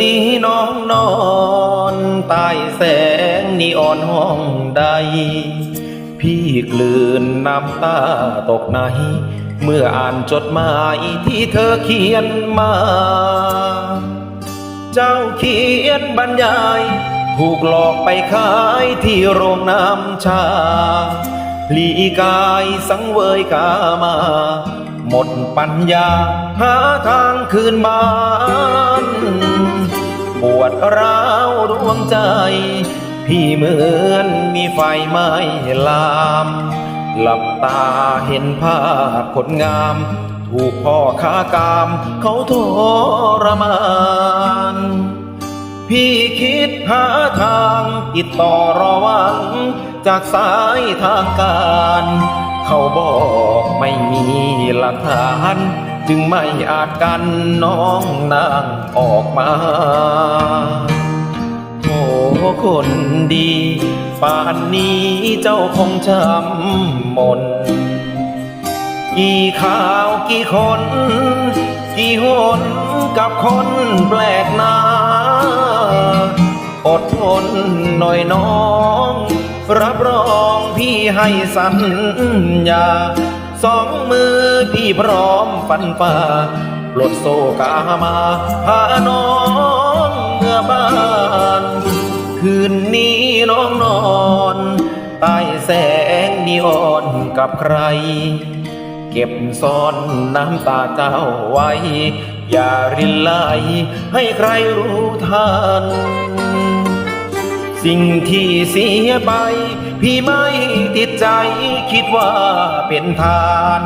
นี้น้องนอนใต้แสงนีออนห้องใด พี่กลืนน้ำตาตกใน เมื่ออ่านจดหมายที่เธอเขียนมา เจ้าเขียนบรรยาย ถูกหลอกไปขายที่โรงน้ำชา ลีกายสังเวยกามา หมดปัญญา หาทางคืนบ้านปวดร้าวดวงใจ พี่เหมือนมีไฟไหม้ลาม หลับตาเห็นภาพคนงาม ถูกพ่อค้ากาม เขาทรมานพี่คิดหาทางติดต่อรอวัง จากสายทางการ เขาบอกไม่มีหลักฐาน จึงไม่อาจกันน้องนางออกมาโอ้คนดี ป่านนี้เจ้าคงช้ำมน กี่ข่าวกี่คน กี่หนกับคนแปลกหน้าอดทนหน่อยน้อง รับรองพี่ให้สัญญา สองมือพี่พร้อมฟันฝ่าปลดโซกามาพาน้องเมื่อบ้าน คืนนี้น้องนอนใต้แสงนีออนกับใคร เก็บซ่อนน้ำตาเจ้าไว้ อย่ารินไหลให้ใครรู้ทัน สิ่งที่เสียไป พี่ไม่ติดใจคิดว่าเป็นทาน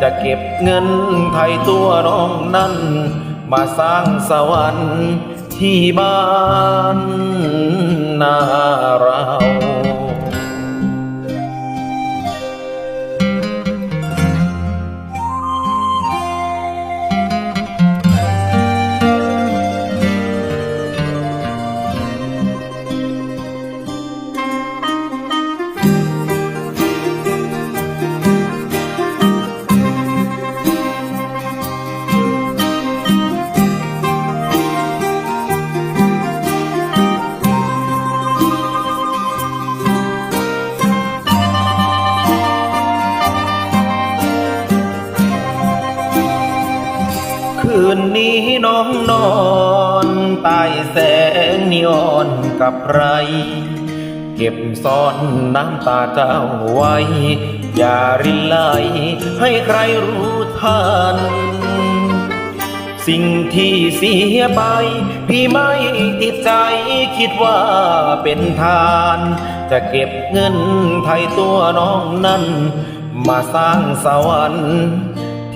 จะเก็บเงินไทยตัวน้องนั้น มาสร้างสวรรค์ที่บ้านนาเรา นนี้น้องนอนใต้แสงนีออนกับใครเก็บซ่อนน้ำตาเจ้าไว้ อย่ารินไหลให้ใครรู้ทัน สิ่งที่เสียไป พี่ไม่ติดใจคิดว่าเป็นทาน จะเก็บเงินไทยตัวน้องนั้น มาสร้างสวรรค์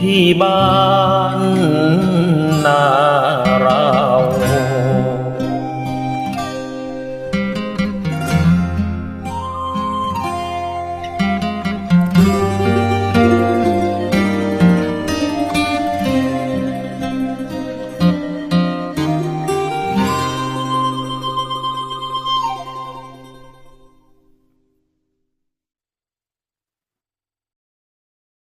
ที่บ้านนาเรา